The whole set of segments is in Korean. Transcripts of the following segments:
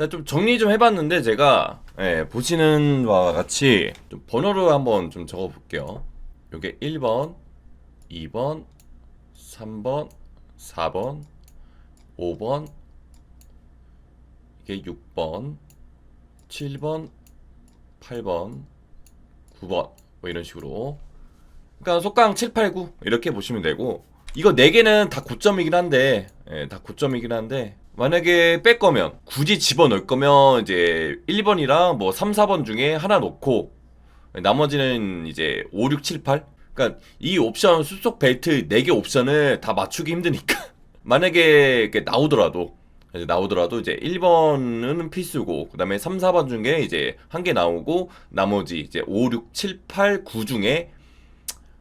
자, 좀 정리 좀 해봤는데 제가 예, 보시는 바와 같이 좀 번호를 한번 좀 적어볼게요. 요게 1번, 2번, 3번, 4번, 5번, 이게 6번, 7번, 8번, 9번 뭐 이런 식으로 그러니까 속강 7, 8, 9 이렇게 보시면 되고 이거 4개는 다 고점이긴 한데 예, 다 고점이긴 한데 만약에 뺄 거면 굳이 집어넣을 거면 이제 1번이랑 뭐 3, 4번 중에 하나 놓고 나머지는 이제 5, 6, 7, 8 그러니까 이 옵션 숲속 벨트 4개 옵션을 다 맞추기 힘드니까. 만약에 이렇게 나오더라도 이제 나오더라도 이제 1번은 필수고 그다음에 3, 4번 중에 이제 한 개 나오고 나머지 이제 5, 6, 7, 8, 9 중에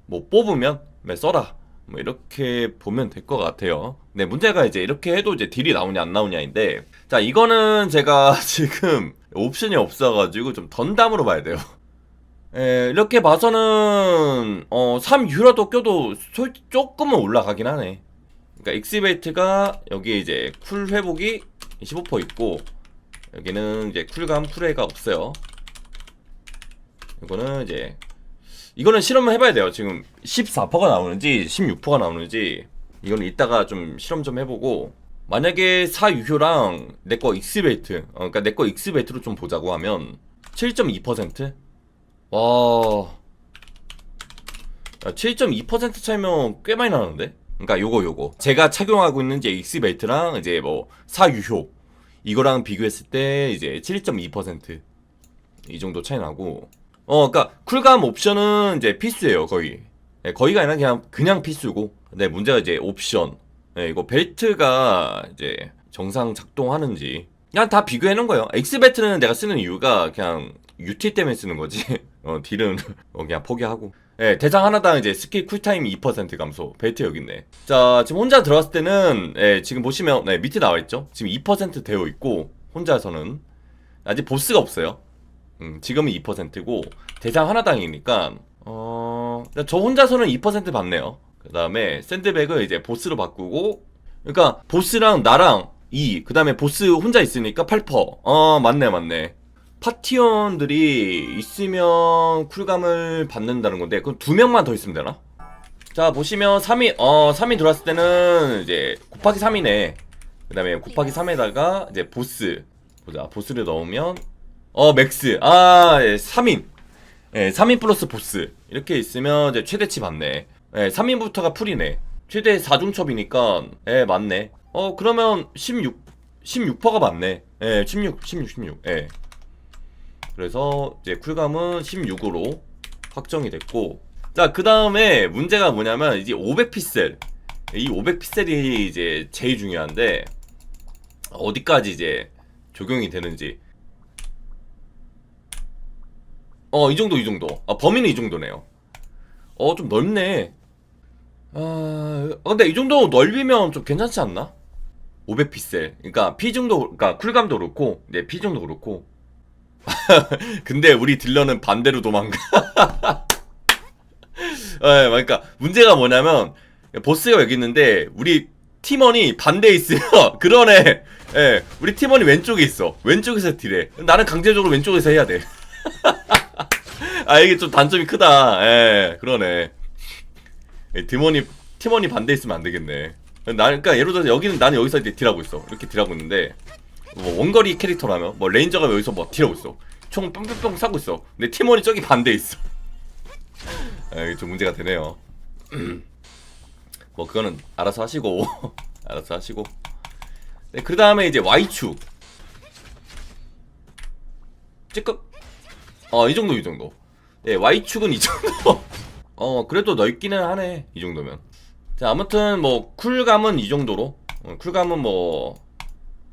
뭐 뽑으면 네, 써라 뭐 이렇게 보면 될 것 같아요. 네 문제가 이제 이렇게 해도 이제 딜이 나오냐 안 나오냐인데 자 이거는 제가 지금 옵션이 없어가지고 좀 던담으로 봐야 돼요. 에, 이렇게 봐서는 어 3유라도 껴도 솔, 조금은 올라가긴 하네. 그러니까 익스베이트가 여기 이제 쿨 회복이 15% 있고 여기는 이제 쿨감 쿨해가 없어요. 이거는 이제 이거는 실험을 해봐야 돼요. 지금 14%가 나오는지 16%가 나오는지 이거는 이따가 좀 실험 좀 해보고 만약에 4유효랑 내 거 익스베이트 어, 그러니까 내 거 익스베이트로 좀 보자고 하면 7.2%? 와 7.2% 차이면 꽤 많이 나는데? 그러니까 요거 요거 제가 착용하고 있는 이제 익스베이트랑 이제 뭐 4유효 이거랑 비교했을 때 이제 7.2%이 정도 차이 나고 어, 그러니까 쿨감 옵션은 이제 필수예요, 거의. 예, 거의가 아니라 그냥 그냥 필수고. 근데 문제가 이제 옵션. 예, 이거 벨트가 이제 정상 작동하는지 그냥 다 비교해 놓은 거예요. 엑스벨트는 내가 쓰는 이유가 그냥 UT 때문에 쓰는 거지. 어, 딜은 어, 그냥 포기하고. 예, 대상 하나당 이제 스킬 쿨타임 2% 감소. 벨트 여기 있네. 자, 지금 혼자 들어왔을 때는 예, 지금 보시면 네, 밑에 나와 있죠. 지금 2% 되어 있고 혼자서는 아직 보스가 없어요. 음, 지금은 2%고 대상 하나당이니까 어, 저 혼자서는 2% 받네요. 그 다음에 샌드백을 이제 보스로 바꾸고 그러니까 보스랑 나랑 2, 그 다음에 보스 혼자 있으니까 8%. 어, 맞네, 맞네. 파티원들이 있으면 쿨감을 받는다는 건데 그럼 두 명만 더 있으면 되나? 자 보시면 3이 어 3이 들어왔을 때는 이제 곱하기 3이네 그 다음에 곱하기 3에다가 이제 보스 보자 보스를 넣으면 어 맥스. 아 예, 3인. 예, 3인 플러스 보스. 이렇게 있으면 이제 최대치 받네 예, 3인부터가 풀이네. 최대 4중첩이니까 예 맞네. 어 그러면 16 16%가 맞네. 예 16 16 16 예. 그래서 이제 쿨감은 16으로 확정이 됐고. 자 그 다음에 문제가 뭐냐면 이제 500피셀. 이 500피셀이 이제 제일 중요한데 어디까지 이제 적용이 되는지 어, 이 정도, 이 정도. 아, 범위는 이 정도네요. 어, 좀 넓네. 아, 아, 근데 이 정도 넓이면 좀 괜찮지 않나? 500피셀. 그러니까 정도, 그러니까 쿨감도 그렇고, 네, 정도 그렇고. 근데 우리 딜러는 반대로 도망가. 예, 그러니까 문제가 뭐냐면 보스가 여기 있는데 우리 팀원이 반대에 있어요. 그러네. 예, 우리 팀원이 왼쪽에 있어. 왼쪽에서 딜해. 나는 강제적으로 왼쪽에서 해야 돼. 아 이게 좀 단점이 크다. 예, 그러네. 예, 팀원이 팀원이 반대 있으면 안 되겠네. 나 그러니까 예를 들어서 여기는 나는 여기서 이제 딜하고 있어. 이렇게 딜하고 있는데 뭐 원거리 캐릭터라면 뭐 레인저가 여기서 뭐 딜하고 있어. 총 뿅뿅뿅 쏴고 있어. 근데 팀원이 저기 반대 있어. 아, 이게 좀 문제가 되네요. 뭐 그거는 알아서 하시고 알아서 하시고. 네, 그 다음에 이제 Y축. 찌끔. 어, 이 정도, 이 정도. 네, Y축은 이 정도. 어, 그래도 넓기는 하네. 이 정도면. 자, 아무튼 뭐 쿨감은 이 정도로. 어, 쿨감은 뭐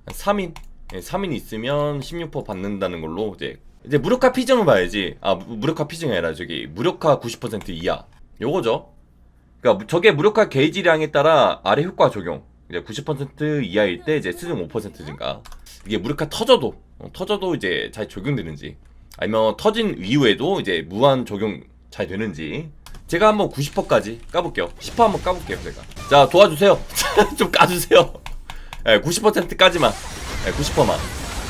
3인. 예, 3인 있으면 16% 받는다는 걸로 이제 이제 무력화 피증을 봐야지. 아, 무- 무력화 피증이 아니라 저기 무력화 90% 이하. 요거죠. 그러니까 저게 무력화 게이지량에 따라 아래 효과 적용. 이제 90% 이하일 때 이제 수능 5% 증가. 이게 무력화 터져도 어, 터져도 이제 잘 적용되는지 아니면 터진 이후에도 이제 무한 적용 잘 되는지 제가 한번 90%까지 까볼게요 10% 한번 까볼게요 제가 자 도와주세요 좀 까주세요 예, 90%까지만 예, 90%만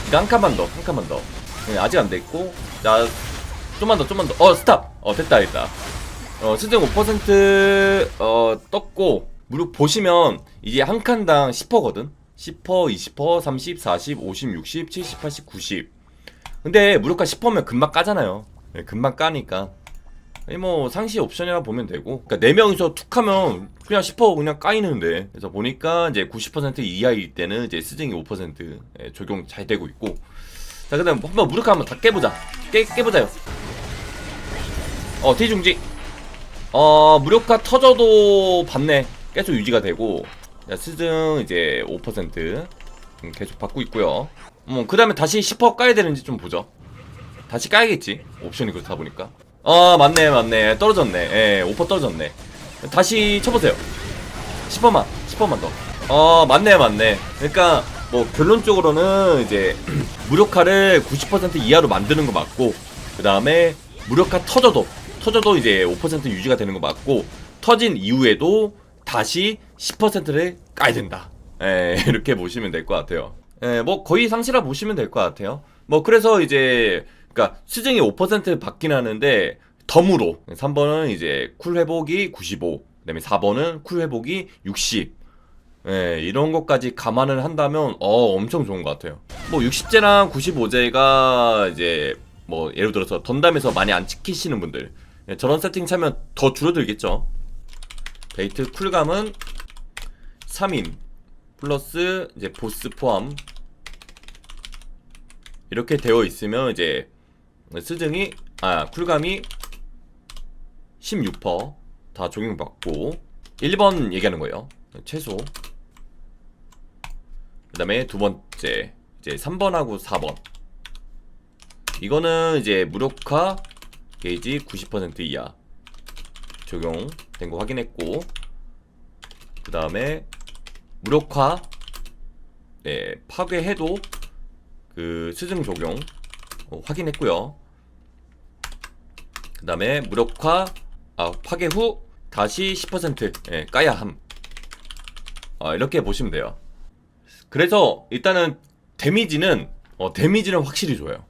이거 한 칸만 더, 한 칸만 더. 네, 아직 안 됐고, 자, 좀만 더, 좀만 더. 어, 스탑! 어, 됐다, 됐다. 어, 수정 5% 어, 떴고, 무릎 보시면 이게 한 칸당 10%거든? 10%, 20%, 30, 40, 50, 60, 70, 80, 90. 근데 무릎가 10%면 금방 까잖아요. 네, 금방 까니까. 뭐 상시 옵션이라 보면 되고. 그러니까 4명이서 툭 하면 그냥 10% 그냥 까이는데. 그래서 보니까 이제 90% 이하일 때는 이제 스징이 5% 예, 적용 잘 되고 있고. 자 그다음 한번 무릎 한번 다 깨보자. 깨, 깨보자요. 어 T중지. 어 무력화 터져도 받네. 계속 유지가 되고. 자, 스증 이제 5% 음, 계속 받고 있고요 음그 다음에 다시 10% 까야 되는지 좀 보죠. 다시 까야겠지? 옵션이 그렇다 보니까. 아 맞네 맞네. 떨어졌네. 예 5% 떨어졌네. 다시 쳐보세요. 10%만 10%만 더 어 맞네 맞네. 그러니까 뭐 결론적으로는 이제 무력화를 90% 이하로 만드는 거 맞고 그 다음에 무력화 터져도 터져도 이제 5% 유지가 되는 거 맞고 터진 이후에도 다시 10%를 까야 된다. 예 이렇게 보시면 될 것 같아요 예 뭐 거의 상시라 보시면 될 것 같아요. 뭐 그래서 이제 그러니까 수증이 5% 받긴 하는데 덤으로. 3번은 이제 쿨 회복이 95 그다음에 4번은 쿨 회복이 60 예, 이런 것까지 감안을 한다면 어 엄청 좋은 것 같아요. 뭐 60제랑 95제가 이제 뭐 예를 들어서 던담에서 많이 안 지키시는 분들. 예, 저런 세팅 차면 더 줄어들겠죠. 베이트 쿨감은 3인 플러스 이제 보스 포함 이렇게 되어 있으면 이제 스증이 아 쿨감이 16%다 적용받고 1번 얘기하는 거예요. 최소. 그 다음에 두 번째 이제 3번하고 4번. 이거는 이제 무력화 게이지 90% 이하 적용된 거 확인했고 그 다음에 무력화 네, 파괴해도 그 수증 적용 어, 확인했고요. 그 다음에 무력화 아, 파괴 후 다시 10% 예, 까야 함. 아, 이렇게 보시면 돼요. 그래서 일단은 데미지는 어, 데미지는 확실히 줘요.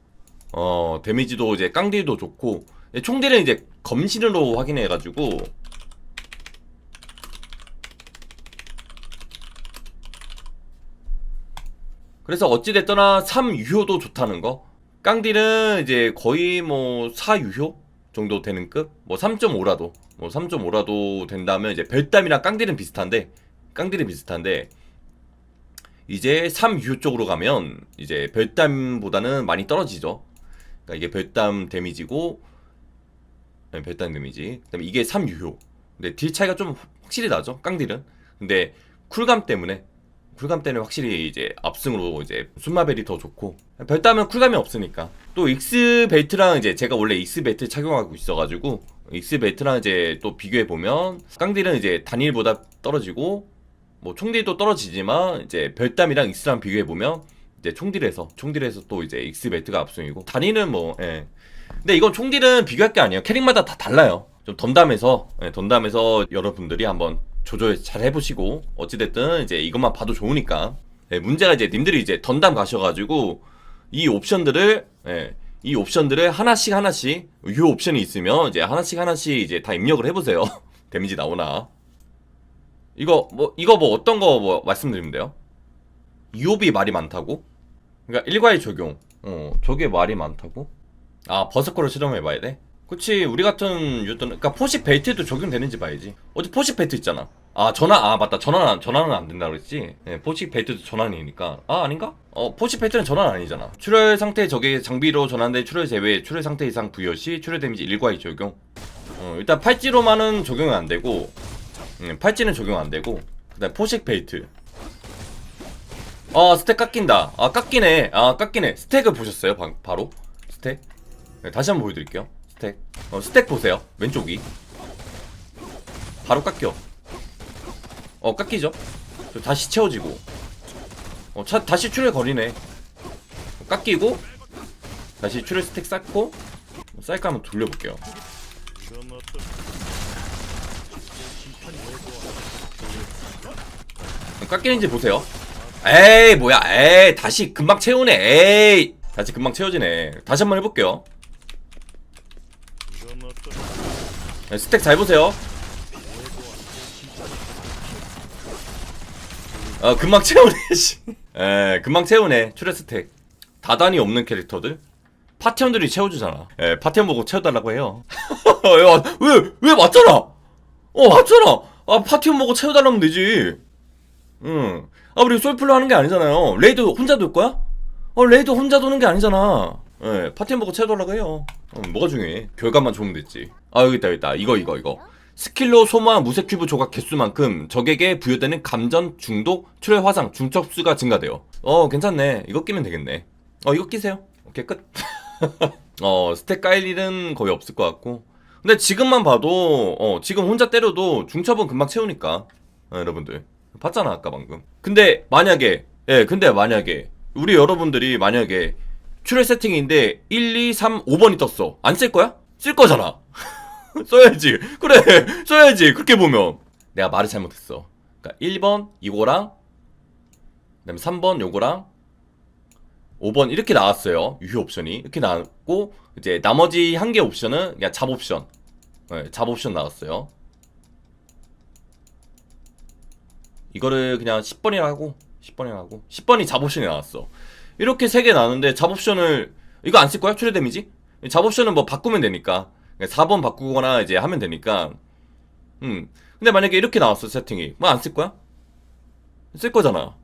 어, 데미지도 이제 깡딜도 좋고 예, 총딜은 이제 검신으로 확인해가지고 그래서 어찌됐거나 3유효도 좋다는 거. 깡딜은 이제 거의 뭐 4유효 정도 되는 급? 뭐 3.5라도. 뭐 3.5라도 된다면 이제 별담이랑 깡딜은 비슷한데, 깡딜은 비슷한데, 이제 3유효 쪽으로 가면 이제 별담보다는 많이 떨어지죠. 그러니까 이게 별담 데미지고, 네, 별담 데미지. 그다음에 이게 3유효. 근데 딜 차이가 좀 확실히 나죠. 깡딜은. 근데 쿨감 때문에 쿨감 때는 확실히 이제 압승으로 이제 순마벨이 더 좋고 별다면 쿨감이 없으니까. 또 익스 벨트랑 이제 제가 원래 익스 벨트 착용하고 있어가지고 익스 벨트랑 이제 또 비교해 보면 깡딜은 이제 단일보다 떨어지고 뭐 총딜도 떨어지지만 이제 별담이랑 익스랑 비교해 보면 이제 총딜에서 총딜에서 또 이제 익스 벨트가 압승이고 단일은 뭐 예. 근데 이건 총딜은 비교할 게 아니에요. 캐릭마다 다 달라요. 좀 던담해서 예, 던담해서 여러분들이 한번 조절 잘 해보시고 어찌됐든 이제 이것만 봐도 좋으니까. 예, 문제가 이제 님들이 이제 던담 가셔가지고 이 옵션들을 예, 이 옵션들을 하나씩 하나씩 유효 옵션이 있으면 이제 하나씩 하나씩 이제 다 입력을 해보세요. 데미지 나오나. 이거 뭐 이거 뭐 어떤 거 뭐 말씀드리면 돼요? 유효비 말이 많다고? 그러니까 일괄 적용. 어 저게 말이 많다고? 아 버스커를 실험해봐야 돼 그치 우리 같은 유저는 그니까 포식 벨트도 적용되는지 봐야지. 어디 포식 벨트 있잖아. 아 전환 아 맞다. 전환 전환은 안 된다 그랬지? 네, 포식 벨트도 전환이니까. 아 아닌가? 어 포식 벨트는 전환 아니잖아. 출혈 상태 적의 장비로 전환된 출혈 제외 출혈 상태 이상 부여 시 출혈 데미지 일괄 적용. 어 일단 팔찌로만은 적용이 안 되고 음, 팔찌는 적용 안 되고 그다음 포식 벨트. 아 스택 깎인다. 아 깎이네. 아 깎이네. 스택을 보셨어요? 바, 바로? 스택? 네, 다시 한번 보여드릴게요 스택. 어, 스택 보세요. 왼쪽이. 바로 깎여. 어 깎이죠? 저 다시 채워지고. 어 차, 다시 출혈 거리네. 어, 깎이고 다시 출혈 스택 쌓고 사이클 한번 돌려볼게요. 어, 깎이는지 보세요. 에이 뭐야. 에이 다시 금방 채우네. 에이. 다시 금방 채워지네. 다시 한번 해볼게요 네, 스택 잘 보세요 어 금방 채우네 씨. 에 금방 채우네 추레 스택 다단이 없는 캐릭터들 파티원들이 채워주잖아 에 파티원 보고 채워달라고 해요 왜왜 맞잖아 어 맞잖아 아 파티원 보고 채워달라면 되지 응. 아, 우리 솔플로 하는 게 아니잖아요. 레이드 혼자 돌 거야? 어, 레이드 혼자 도는 게 아니잖아. 예, 파티원 보고 채우라고 해요. 어, 뭐가 중요해? 결과만 좋으면 됐지. 아, 여기 있다, 여기 있다. 이거, 이거, 이거. 스킬로 소모한 무색 큐브 조각 개수만큼 적에게 부여되는 감전, 중독, 출혈 화상, 중첩수가 증가돼요. 어, 괜찮네. 이거 끼면 되겠네. 어, 이거 끼세요. 오케이, 끝. 어, 스택 깔 일은 거의 없을 것 같고. 근데 지금만 봐도, 어, 지금 혼자 때려도 중첩은 금방 채우니까. 어, 여러분들. 봤잖아 아까 방금 근데 만약에 예 근데 만약에 우리 여러분들이 만약에 출혈 세팅인데 1, 2, 3, 5번이 떴어. 안 쓸 거야? 쓸 거잖아. 써야지. 그래 써야지. 그렇게 보면. 내가 말을 잘못했어. 그러니까 1번 이거랑 그다음에 3번 요거랑 5번 이렇게 나왔어요. 유효 옵션이. 이렇게 나왔고 이제 나머지 한 개 옵션은 그냥 잡 옵션. 네, 잡 옵션 나왔어요. 이거를 그냥 10번이라 하고 10번이라 하고 10번이 잡 옵션이 나왔어 이렇게 세 개 나왔는데 잡옵션을 이거 안 쓸 거야? 출혈 데미지? 잡옵션은 뭐 바꾸면 되니까 4번 바꾸거나 이제 하면 되니까 음 근데 만약에 이렇게 나왔어 세팅이 뭐 안 쓸 거야? 쓸 거잖아